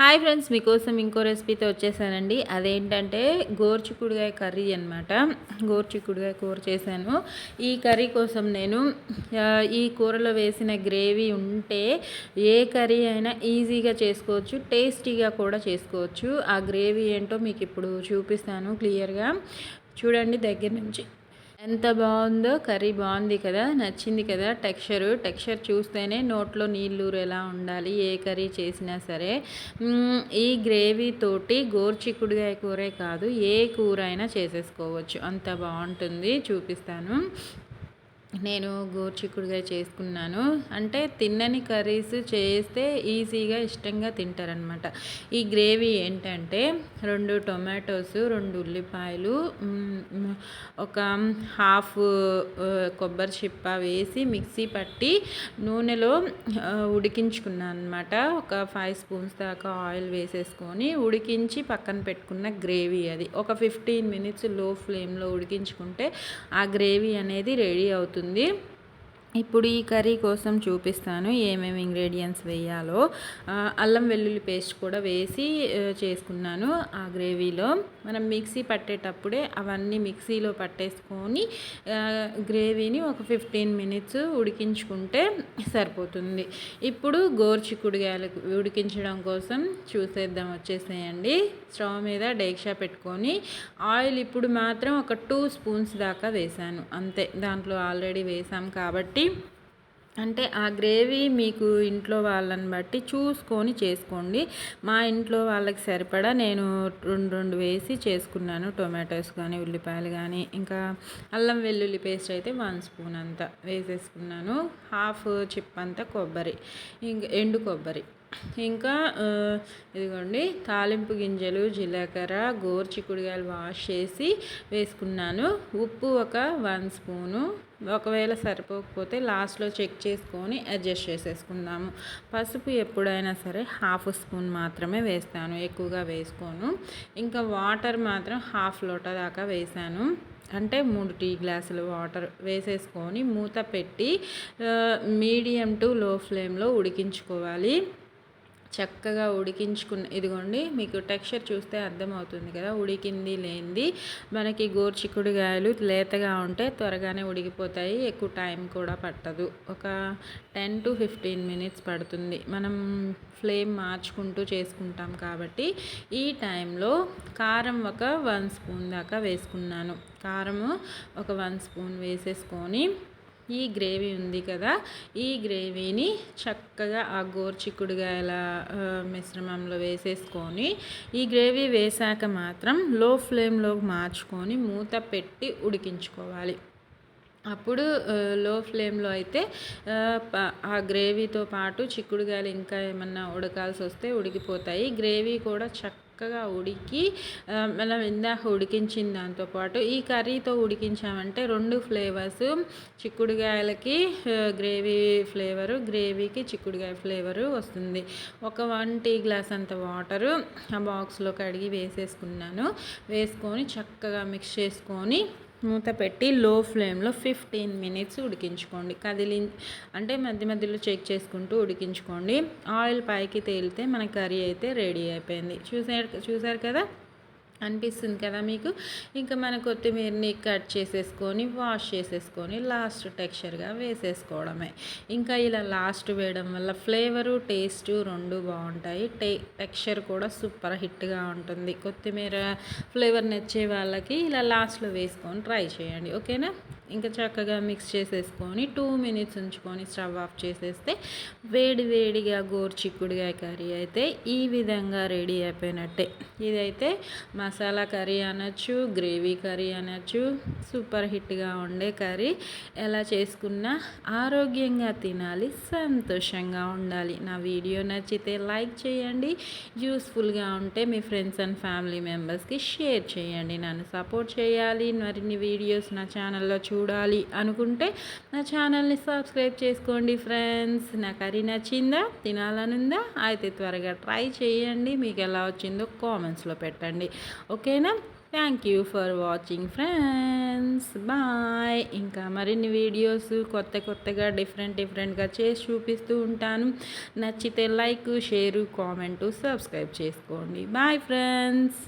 Hi friends మీకోసం ఇంకో రెసిపీతో వచ్చేసానండి. అదేంటంటే గోర్చిక్కుడుగాయ కర్రీ అనమాట గోర్చిక్కుడుగాయ కూర చేశాను. ఈ కర్రీ కోసం నేను ఈ కూరలో వేసిన గ్రేవీ ఉంటే ఏ కర్రీ అయినా ఈజీగా చేసుకోవచ్చు టేస్టీగా కూడా చేసుకోవచ్చు. ఆ గ్రేవీ ఏంటో మీకు ఇప్పుడు చూపిస్తాను క్లియర్గా. చూడండి దగ్గర నుంచి. ఎంత బాగుందో కర్రీ బాగుంది కదా నచ్చింది కదా టెక్స్చర్. టెక్స్చర్ చూస్తేనే నోట్లో నీళ్ళూరేలా ఎలా ఉండాలి ఏ కర్రీ చేసినా సరే. ఈ గ్రేవీ తోటి గోర్చిక్కుడుగాయ కూరే కాదు ఏ కూర అయినా చేసేసుకోవచ్చు. అంత బాగుంటుంది చూపిస్తాను. నేను గోర్చిక్కుడుగా చేసుకున్నాను. అంటే తిన్నని కర్రీస్ చేస్తే ఈజీగా ఇష్టంగా తింటారనమాట ఈ గ్రేవీ ఏంటంటే రెండు టొమాటోస్ రెండు ఉల్లిపాయలు ఒక హాఫ్ కొబ్బరి చిప్ప వేసి మిక్సీ పట్టి నూనెలో ఉడికించుకున్నాను అనమాట ఒక ఫైవ్ స్పూన్స్ దాకా ఆయిల్ వేసేసుకొని ఉడికించి పక్కన పెట్టుకున్న గ్రేవీ అది. ఒక ఫిఫ్టీన్ మినిట్స్లో ఫ్లేమ్లో ఉడికించుకుంటే ఆ గ్రేవీ అనేది రెడీ అవుతుంది. అవుతుంది ఇప్పుడు ఈ కర్రీ కోసం చూపిస్తాను ఏమేమి ఇంగ్రీడియంట్స్ వేయాలో. అల్లం వెల్లుల్లి పేస్ట్ కూడా వేసి చేసుకున్నాను ఆ గ్రేవీలో. మనం మిక్సీ పట్టేటప్పుడే అవన్నీ మిక్సీలో పట్టేసుకొని గ్రేవీని ఒక ఫిఫ్టీన్ మినిట్స్ ఉడికించుకుంటే సరిపోతుంది. ఇప్పుడు గోర్చికుడిగాయలు ఉడికించడం కోసం చూసేద్దాం వచ్చేసేయండి. స్టవ్ మీద డేక్షా పెట్టుకొని ఆయిల్ ఇప్పుడు మాత్రం ఒక టూ స్పూన్స్ దాకా వేసాను అంతే దాంట్లో ఆల్రెడీ వేసాం కాబట్టి బట్టి అంటే ఆ గ్రేవీ మీకు ఇంట్లో వాళ్ళని బట్టి చూసుకొని చేసుకోండి. మా ఇంట్లో వాళ్ళకి సరిపడా నేను రెండు రెండు వేసి చేసుకున్నాను. టొమాటోస్ కానీ ఉల్లిపాయలు కానీ ఇంకా అల్లం వెల్లుల్లి పేస్ట్ అయితే వన్ స్పూన్ అంతా వేసేసుకున్నాను. హాఫ్ చిప్ అంతా కొబ్బరి ఇంకా ఎండు కొబ్బరి. ఇంకా ఇదిగోండి తాలింపు గింజలు జీలకర్ర గోర్చికుడిగాయలు వాష్ చేసి వేసుకున్నాను. ఉప్పు ఒక వన్ స్పూను. ఒకవేళ సరిపోకపోతే లాస్ట్లో చెక్ చేసుకొని అడ్జస్ట్ చేసేసుకుందాము. పసుపు ఎప్పుడైనా సరే హాఫ్ స్పూన్ మాత్రమే వేస్తాను ఎక్కువగా వేసుకోను. ఇంకా వాటర్ మాత్రం హాఫ్ లోట దాకా వేసాను. అంటే మూడు టీ గ్లాసులు వాటర్ వేసేసుకొని మూత పెట్టి మీడియం టు లో ఫ్లేమ్లో ఉడికించుకోవాలి. చక్కగా ఉడికించుకున్న ఇదిగోండి మీకు టెక్స్చర్ చూస్తే అర్థమవుతుంది కదా ఉడికింది లేనిది. మనకి గోర్చిక్కుడుగాయలు లేతగా ఉంటే త్వరగానే ఉడికిపోతాయి ఎక్కువ టైం కూడా పట్టదు. ఒక టెన్ టు ఫిఫ్టీన్ మినిట్స్ పడుతుంది. మనం ఫ్లేమ్ మార్చుకుంటూ చేసుకుంటాం కాబట్టి ఈ టైంలో కారం ఒక వన్ స్పూన్ దాకా వేసుకున్నాను. కారము ఒక వన్ స్పూన్ వేసేసుకొని ఈ గ్రేవీ ఉంది కదా ఈ గ్రేవీని చక్కగా ఆ గోర్చిక్కుడుగాయల మిశ్రమంలో వేసేసుకొని ఈ గ్రేవీ వేసాక మాత్రం లో ఫ్లేమ్లో మార్చుకొని మూత పెట్టి ఉడికించుకోవాలి. అప్పుడు లో ఫ్లేమ్లో అయితే ఆ గ్రేవీతో పాటు చిక్కుడుగాయలు ఇంకా ఏమన్నా ఉడకాల్సి వస్తే ఉడికిపోతాయి. గ్రేవీ కూడా చక్క చక్కగా ఉడికి మనం ఇందాక ఉడికించిన దాంతోపాటు ఈ కర్రీతో ఉడికించామంటే రెండు ఫ్లేవర్స్ చిక్కుడుగాయలకి గ్రేవీ ఫ్లేవరు గ్రేవీకి చిక్కుడుగాయ ఫ్లేవరు వస్తుంది. ఒక వన్ టీ గ్లాస్ అంత వాటరు ఆ బాక్స్లో కడిగి వేసేసుకున్నాను. వేసుకొని చక్కగా మిక్స్ చేసుకొని మూత పెట్టి లో ఫ్లేమ్లో ఫిఫ్టీన్ మినిట్స్ ఉడికించుకోండి. కదిలి అంటే మధ్య మధ్యలో చెక్ చేసుకుంటూ ఉడికించుకోండి. ఆయిల్ పైకి తేలితే మన కర్రీ అయితే రెడీ అయిపోయింది. చూసారు చూసారు కదా? అనిపిస్తుంది కదా మీకు? ఇంకా మన కొత్తిమీరని కట్ చేసేసుకొని వాష్ చేసేసుకొని లాస్ట్ టెక్స్చర్గా వేసేసుకోవడమే. ఇంకా ఇలా లాస్ట్ వేయడం వల్ల ఫ్లేవరు టేస్టు రెండు బాగుంటాయి. టే టెక్స్చర్ కూడా సూపర్ హిట్గా ఉంటుంది. కొత్తిమీర ఫ్లేవర్ నచ్చే వాళ్ళకి ఇలా లాస్ట్లో వేసుకొని ట్రై చేయండి. ఓకేనా? ఇంకా చక్కగా మిక్స్ చేసేసుకొని టూ మినిట్స్ ఉంచుకొని స్టవ్ ఆఫ్ చేసేస్తే వేడి వేడిగా గోర్చిక్కుడుగా కర్రీ అయితే ఈ విధంగా రెడీ అయిపోయినట్టే. ఇదైతే మసాలా కర్రీ అనొచ్చు గ్రేవీ కర్రీ అనొచ్చు సూపర్ హిట్గా ఉండే కర్రీ. ఎలా చేసుకున్నా ఆరోగ్యంగా తినాలి సంతోషంగా ఉండాలి. నా వీడియో నచ్చితే లైక్ చేయండి యూస్ఫుల్గా ఉంటే మీ ఫ్రెండ్స్ అండ్ ఫ్యామిలీ మెంబర్స్కి షేర్ చేయండి. నన్ను సపోర్ట్ చేయాలి. మరిన్ని వీడియోస్ నా ఛానల్లో చూ చూడాలి అనుకుంటే నా ఛానల్ని సబ్స్క్రైబ్ చేసుకోండి ఫ్రెండ్స్. నా కర్రీ నచ్చిందా తినాలనుందా అయితే త్వరగా ట్రై చేయండి. మీకు ఎలా వచ్చిందో కామెంట్స్లో పెట్టండి. ఓకేనా? Thank you for watching friends bye ఇంకా మరిన్ని వీడియోస్ కొత్త కొత్తగా డిఫరెంట్ డిఫరెంట్గా చేసి చూపిస్తూ ఉంటాను. నచ్చితే లైక్ షేరు కామెంటు సబ్స్క్రైబ్ చేసుకోండి. Bye friends